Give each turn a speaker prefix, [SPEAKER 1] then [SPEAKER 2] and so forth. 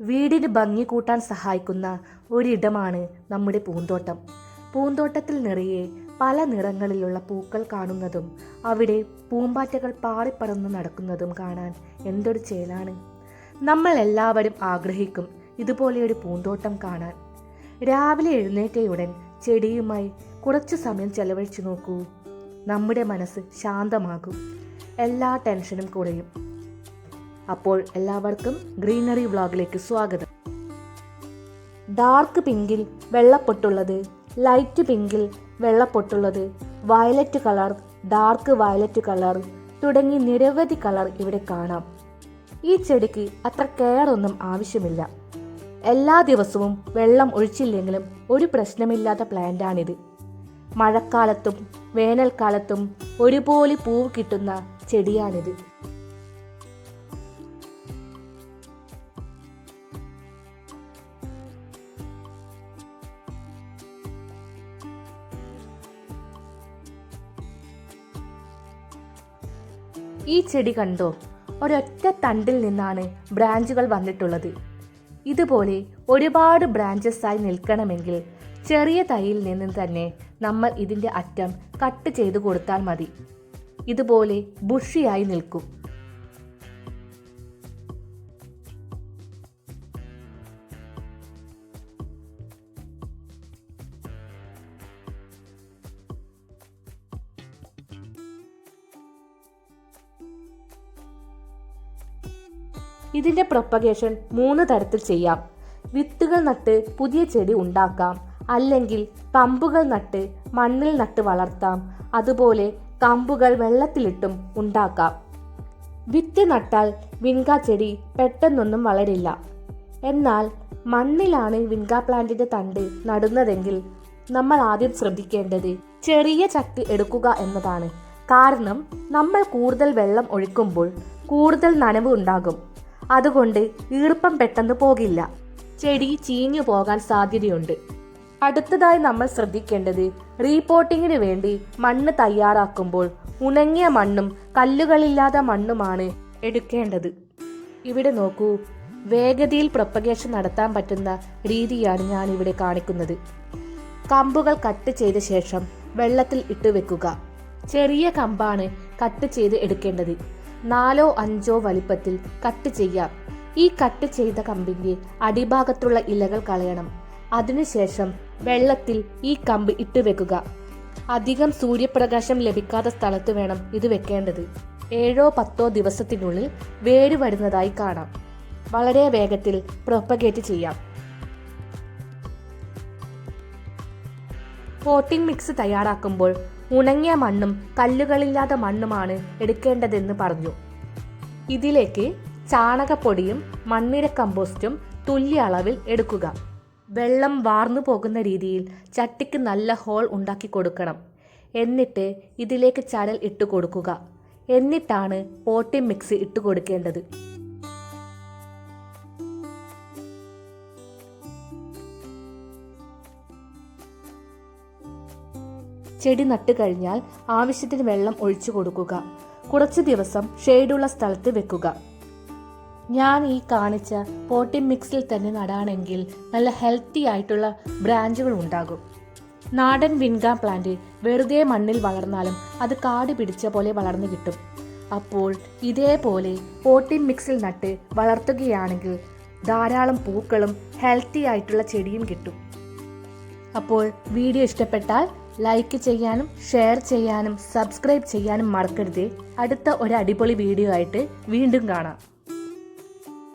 [SPEAKER 1] വീടിന് ഭംഗി കൂട്ടാൻ സഹായിക്കുന്ന ഒരിടമാണ് നമ്മുടെ പൂന്തോട്ടം. പൂന്തോട്ടത്തിൽ നിറയെ പല നിറങ്ങളിലുള്ള പൂക്കൾ കാണുന്നതും അവിടെ പൂമ്പാറ്റകൾ പാറിപ്പറന്ന് നടക്കുന്നതും കാണാൻ എന്തൊരു ചേലാണ്. നമ്മൾ എല്ലാവരും ആഗ്രഹിക്കും ഇതുപോലെയൊരു പൂന്തോട്ടം കാണാൻ. രാവിലെ എഴുന്നേറ്റയുടൻ ചെടിയുമായി കുറച്ചു സമയം ചെലവഴിച്ചു നോക്കൂ. നമ്മുടെ മനസ്സ് ശാന്തമാകും. എല്ലാ ടെൻഷനും കുറയും. അപ്പോൾ എല്ലാവർക്കും ഗ്രീനറി വ്ളോഗിലേക്ക് സ്വാഗതം. ഡാർക്ക് പിങ്കിൽ വെള്ളപ്പൊട്ടുള്ളത് ലൈറ്റ് പിങ്കിൽ വെള്ളപ്പൊട്ടുള്ളത് violet colour dark violet colour തുടങ്ങി നിരവധി കളർ ഇവിടെ കാണാം. ഈ ചെടിക്ക് അത്ര കെയർ ഒന്നും ആവശ്യമില്ല. എല്ലാ ദിവസവും വെള്ളം ഒഴിച്ചില്ലെങ്കിലും ഒരു പ്രശ്നമില്ലാത്ത പ്ലാന്റാണിത്. മഴക്കാലത്തും വേനൽക്കാലത്തും ഒരുപോലെ പൂവ് കിട്ടുന്ന ചെടിയാണിത്. ഈ ചെടി കണ്ടോ? ഒരൊറ്റ തണ്ടിൽ നിന്നാണ് ബ്രാഞ്ചുകൾ വന്നിട്ടുള്ളത്. ഇതുപോലെ ഒരുപാട് ബ്രാഞ്ചസ് ആയി നിൽക്കണമെങ്കിൽ ചെറിയ തൈയിൽ നിന്ന് തന്നെ നമ്മൾ ഇതിന്റെ അറ്റം കട്ട് ചെയ്ത് കൊടുത്താൽ മതി. ഇതുപോലെ ബുഷിയായി നിൽക്കും. ഇതിന്റെ പ്രൊപ്പഗേഷൻ മൂന്ന് തരത്തിൽ ചെയ്യാം. വിത്തുകൾ നട്ട് പുതിയ ചെടി ഉണ്ടാക്കാം. അല്ലെങ്കിൽ കമ്പുകൾ നട്ട് മണ്ണിൽ നട്ട് വളർത്താം. അതുപോലെ കമ്പുകൾ വെള്ളത്തിലിട്ടും ഉണ്ടാക്കാം. വിത്ത് നട്ടാൽ വിൻകാ ചെടി പെട്ടെന്നൊന്നും വളരില്ല. എന്നാൽ മണ്ണിലാണ് വിൻകാ പ്ലാന്റിന്റെ തണ്ട് നടുന്നതെങ്കിൽ നമ്മൾ ആദ്യം ശ്രദ്ധിക്കേണ്ടത് ചെറിയ ചട്ടി എടുക്കുക എന്നതാണ്. കാരണം നമ്മൾ കൂടുതൽ വെള്ളം ഒഴിക്കുമ്പോൾ കൂടുതൽ നനവ് ഉണ്ടാകും. അതുകൊണ്ട് ഈർപ്പം പെട്ടെന്ന് പോകില്ല. ചെടി ചീഞ്ഞു പോകാൻ സാധ്യതയുണ്ട്. അടുത്തതായി നമ്മൾ ശ്രദ്ധിക്കേണ്ടത് റീപോട്ടിങ്ങിന് വേണ്ടി മണ്ണ് തയ്യാറാക്കുമ്പോൾ ഉണങ്ങിയ മണ്ണും കല്ലുകളില്ലാത്ത മണ്ണുമാണ് എടുക്കേണ്ടത്. ഇവിടെ നോക്കൂ വേഗതയിൽ പ്രൊപ്പഗേഷൻ നടത്താൻ പറ്റുന്ന രീതിയാണ് ഞാൻ ഇവിടെ കാണിക്കുന്നത്. കമ്പുകൾ കട്ട് ചെയ്ത ശേഷം വെള്ളത്തിൽ ഇട്ട് വെക്കുക. ചെറിയ കമ്പാണ് കട്ട് ചെയ്ത് എടുക്കേണ്ടത്. നാലോ അഞ്ചോ വലിപ്പത്തിൽ കട്ട് ചെയ്യാം. ഈ കട്ട് ചെയ്ത കമ്പിന്റെ അടിഭാഗത്തുള്ള ഇലകൾ കളയണം. അതിനുശേഷം വെള്ളത്തിൽ ഈ കമ്പ് ഇട്ട് വെക്കുക. അധികം സൂര്യപ്രകാശം ലഭിക്കാത്ത സ്ഥലത്ത് വേണം ഇത് വെക്കേണ്ടത്. ഏഴോ പത്തോ ദിവസത്തിനുള്ളിൽ വേര് വരുന്നതായി കാണാം. വളരെ വേഗത്തിൽ പ്രൊപ്പഗേറ്റ് ചെയ്യാം. പോട്ടിംഗ് മിക്സ് തയ്യാറാക്കുമ്പോൾ ഉണങ്ങിയ മണ്ണും കല്ലുകളില്ലാത്ത മണ്ണുമാണ് എടുക്കേണ്ടതെന്ന് പറഞ്ഞു. ഇതിലേക്ക് ചാണകപ്പൊടിയും മണ്ണിര കമ്പോസ്റ്റും തുല്യ അളവിൽ എടുക്കുക. വെള്ളം വാർന്നു പോകുന്ന രീതിയിൽ ചട്ടിക്ക് നല്ല ഹോൾ ഉണ്ടാക്കി കൊടുക്കണം. എന്നിട്ട് ഇതിലേക്ക് ചരൽ ഇട്ട് കൊടുക്കുക. എന്നിട്ടാണ് പോട്ടിംഗ് മിക്സ് ഇട്ട് കൊടുക്കേണ്ടത്. ചെടി നട്ടു കഴിഞ്ഞാൽ ആവശ്യത്തിന് വെള്ളം ഒഴിച്ചു കൊടുക്കുക. കുറച്ച് ദിവസം ഷെയ്ഡുള്ള സ്ഥലത്ത് വെക്കുക. ഞാൻ ഈ കാണിച്ച പോട്ടിംഗ് മിക്സിൽ തന്നെ നടാണെങ്കിൽ നല്ല ഹെൽത്തി ആയിട്ടുള്ള ബ്രാഞ്ചുകൾ ഉണ്ടാകും. നാടൻ വിൻഗ പ്ലാന്റ് വെറുതെ മണ്ണിൽ വളർന്നാലും അത് കാട് പിടിച്ച പോലെ വളർന്നു കിട്ടും. അപ്പോൾ ഇതേപോലെ പോട്ടിംഗ് മിക്സിൽ നട്ട് വളർത്തുകയാണെങ്കിൽ ധാരാളം പൂക്കളും ഹെൽത്തി ആയിട്ടുള്ള ചെടിയും കിട്ടും. അപ്പോൾ വീഡിയോ ഇഷ്ടപ്പെട്ടാൽ ലൈക്ക് ചെയ്യാനും ഷെയർ ചെയ്യാനും സബ്സ്ക്രൈബ് ചെയ്യാനും മറക്കരുത്. അടുത്ത ഒരു അടിപൊളി വീഡിയോ ആയിട്ട് വീണ്ടും കാണാം.